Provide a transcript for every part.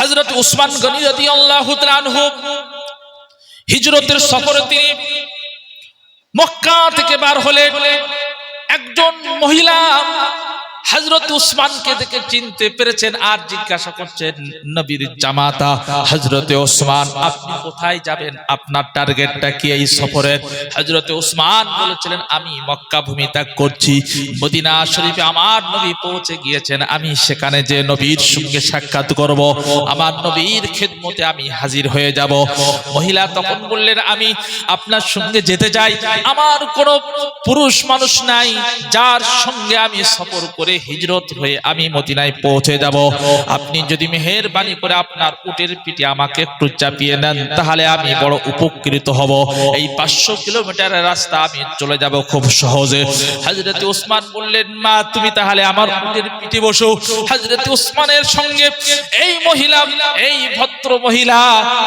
হযরত উসমান গনি রদি আল্লাহ হিজরতের সফরে তিনি মক্কা থেকে বার হলে একজন মহিলা হজরত উসমানকে দেখে চিনতে পেরেছেন আর জিজ্ঞাসা করছেন, নবীর জামাতা হজরতে ওসমান আপনি কোথায় যাবেন? আপনার টার্গেটটা কি এই সফরে? হজরতে ওসমান বলেছিলেন, আমি মক্কা ভূমি ত্যাগ করছি। মদিনা শরীফে আমার নবী পৌঁছে গিয়েছেন। আমি সেখানে যে নবীর সঙ্গে সাক্ষাৎ করব, আমার নবীর খেদমতে আমি হাজির হয়ে যাব। মহিলা তখন বললেন, আমি আপনার সঙ্গে যেতে চাই। আমার কোনো পুরুষ মানুষ নাই, যার সঙ্গে আমি সফর করে। হিজরত হয়ে আমি মদিনায় পৌঁছে যাব। আপনি যদি মেহেরবানি করে আপনার উটের পিঠে আমাকে একটু চাপিয়ে নেন, তাহলে আমি বড় উপকৃত হব। এই পাঁচশো কিলোমিটারের রাস্তা আমি চলে যাব খুব সহজে। হাজরত উসমান বললেন, মা, তুমি তাহলে আমার উটের পিঠে বসো। হাজরত উসমানের সঙ্গে এই মহিলা, এই ভদ্র মহিলা,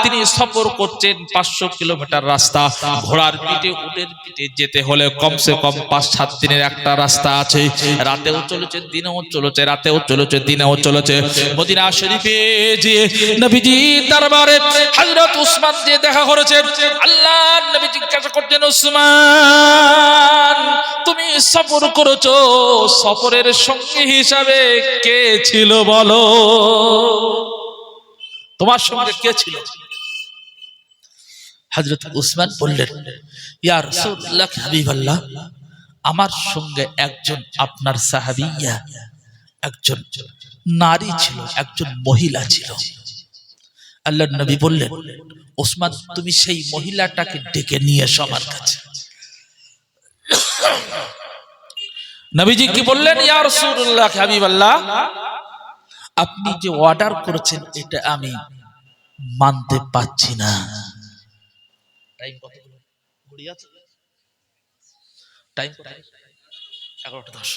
তিনি সফর করছেন পাঁচশো কিলোমিটার রাস্তা। ঘোড়ার পিঠে, উটের পিঠে যেতে হলে কমসে কম পাঁচ সাত দিনের একটা রাস্তা আছে। রাতেও চলেছে, দিনেও চলেছে, রাতেও চলেছে, দিনেও চলেছে। মদিনা শরীফে যে নবীজি দরবারে হযরত উসমান যে দেখা করেছেন আল্লাহ নবী জিজ্ঞাসা করছেন, উসমান, তুমি সফর করেছ, সফরের সঙ্গী হিসাবে কে ছিল বলো? তোমার সঙ্গে কে ছিল? হযরত উসমান বললেন, ইয়া রাসূলুল্লাহ, হাবিবাল্লাহ আমার সঙ্গে একজন আপনার সাহাবিয়া, একজন নারী ছিল, একজন মহিলা ছিল। আল্লাহ নবী বললেন, ওসমান, তুমি সেই মহিলাটাকে ডেকে নিয়ে আমার কাছে। নবীজি কি বললেন আপনি যে অর্ডার করেছেন, এটা আমি মানতে পাচ্ছি না। টাইম কত? ঘড়ি টাইম এগারোটা, দশ।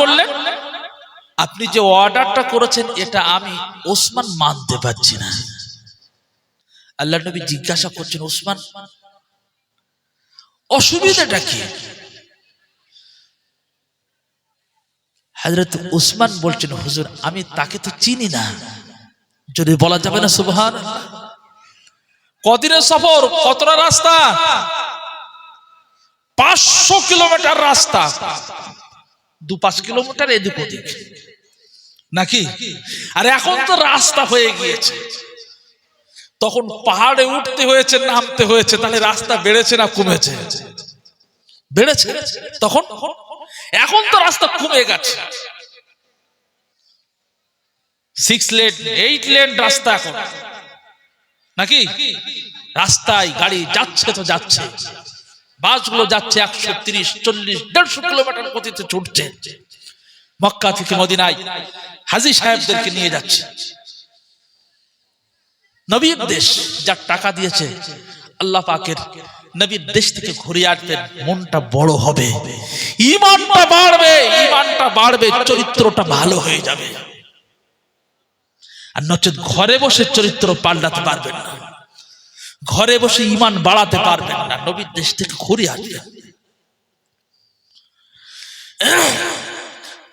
বললেন, আপনি যে অর্ডারটা করেছেন, এটা আমি ওসমান মানতে পারছি না। আল্লাহ নবী জিজ্ঞাসা করছেন, ওসমান, অসুবিধাটা কি? হজরত উসমান বলছেন, হুজুর, আমি তাকে তো চিনি না। যদি বলা যাবে না, সুবহান কদিনের সফর? কতটা রাস্তা? পাঁচশো কিলোমিটার রাস্তা। দু পাঁচ কিলোমিটার এদিক ওদিক। নাকি? আর এখন তো রাস্তা হয়ে গিয়েছে। তখন পাহাড়ে উঠতে হয়েছে, নামতে হয়েছে, তাহলে রাস্তা বেড়েছে না কমেছে? বেড়েছে? তখন? এখন তো রাস্তা কমে গেছে। সিক্স লেন এইট লেন রাস্তা এখন। নাকি? রাস্তায় গাড়ি যাচ্ছে তো যাচ্ছে। বাসগুলো যাচ্ছে একশো তিরিশ, চল্লিশ, দেড়শো কিলোমিটার গতিতে ছুটছে মক্কা থেকে মদিনায় হাজি সাহেবদেরকে নিয়ে যাচ্ছে। নবীর দেশ যার টাকা দিয়েছে, আল্লাহ পাকের নবীর দেশ থেকে ঘুরে আসবেন মনটা বড় হবে, ইমানটা বাড়বে ইমানটা বাড়বে, চরিত্রটা ভালো হয়ে যাবে। আর নচেত ঘরে বসে চরিত্র পাল্টাতে পারবেন না। ঘরে বসে ইমান বাড়াতে পারবেন না। নবীর দেশ থেকে ঘুরে আসবেন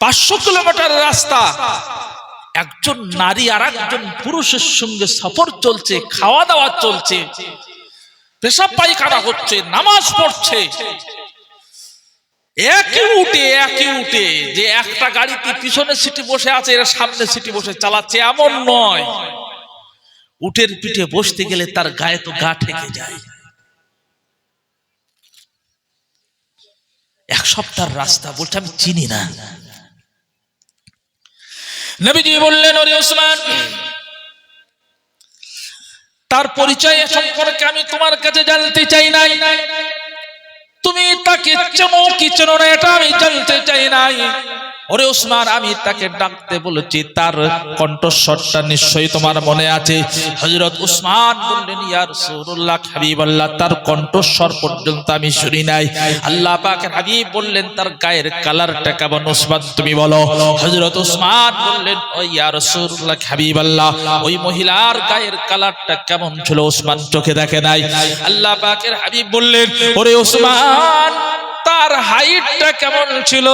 পাঁচশো কিলোমিটার রাস্তা। একজন নারী আর একজন পুরুষের সঙ্গে সফর চলছে, খাওয়া দাওয়া চলছে, পেশাব পায়খানা হচ্ছে, নামাজ পড়ছে। একই উঠে একই উঠে, যে একটা গাড়িতে পিছনে সিটি বসে আছে, এরা সামনে সিটি বসে চালাচ্ছে, এমন নয়। উটের পিঠে বসতে গেলে তার গায়ে তো গা ঠেকে যায়। এক সপ্তাহ রাস্তা বলছে, আমি চিনি না। নবীজি বললেন, ওরে ওসমান, তার পরিচয় সম্পর্কে আমি তোমার কাছে জানতে চাই নাই। তুমি তাকে চেনো কি এটা আমি জানতে চাই নাই। ওরে ওসমান, আমি তাকে ডাকতে বলেছি, তার কণ্ঠস্বরটা নিশ্চয়ই তোমার মনে আছে। হযরত উসমান বললেন ইয়ার ইয়া রাসূলুল্লাহ, হাবিবাল্লাহ, তার কণ্ঠস্বর পর্যন্ত আমি শুনি নাই। আল্লাহ পাকের হাবিব বললেন, তার গায়ের কালারটা কেমন উসমান তুমি বলো। হযরত উসমান বললেন, ও ইয়া রাসূলুল্লাহ, হাবিবাল্লাহ, ওই মহিলার গায়ের কালারটা কেমন ছিল উসমান চোখে দেখে নাই। আল্লাহ পাকের হাবিব বললেন, ওরে উসমান তার হাইটটা কেমন ছিল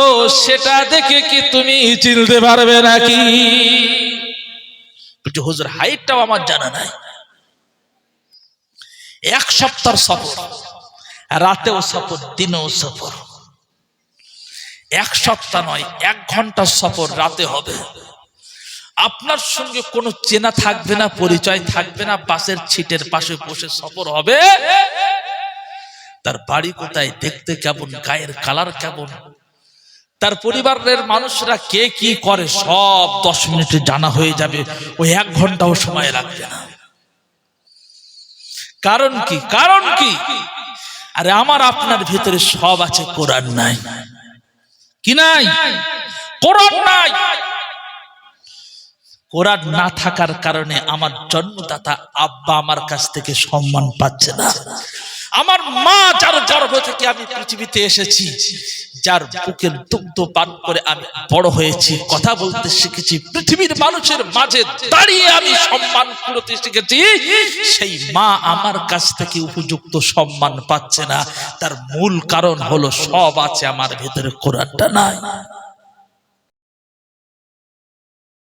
সেটা দেখে কি তুমি চিনতে পারবে নাকি? হুজুর, হাইটটাও আমার জানা নাই। এক সপ্তাহ সফর, রাতেও সফর, দিনেও সফর। এক সপ্তাহ নয়, এক ঘণ্টার সফর রাতে হবে। আপনার সঙ্গে কোনো চেনা থাকবে না, পরিচয় থাকবে না, বাসের ছিটের পাশে বসে সফর হবে। তার বাড়ি কোথায়, দেখতে কেমন, গায়ের কালার কেমন? তার পরিবারের মানুষরা কে কি করে, সব দশ মিনিটে জানা হয়ে যাবে। ওই এক ঘন্টাও সময় লাগবে না। কারণ কি? কারণ কি? আরে আমার আপনার ভিতরে সব আছে, কোরআন নাই। কি নাই? কোরআন নাই। কোরআন না থাকার কারণে আমার জন্মদাতা আব্বা আমার কাছ থেকে সম্মান পাচ্ছে না। আমার মা যার গর্ভ থেকে আমি পৃথিবীতে এসেছি, যার বুকের দুগ্ধ পান করে আমি বড় হয়েছি, কথা বলতে শিখেছি, পৃথিবীর মানুষের মাঝে দাঁড়িয়ে আমি সম্মান করতে শিখেছি, সেই মা আমার কাছ থেকে উপযুক্ত সম্মান পাচ্ছে না। তার মূল কারণ হলো সব আছে, আমার ভেতরে কোরআনটা নাই।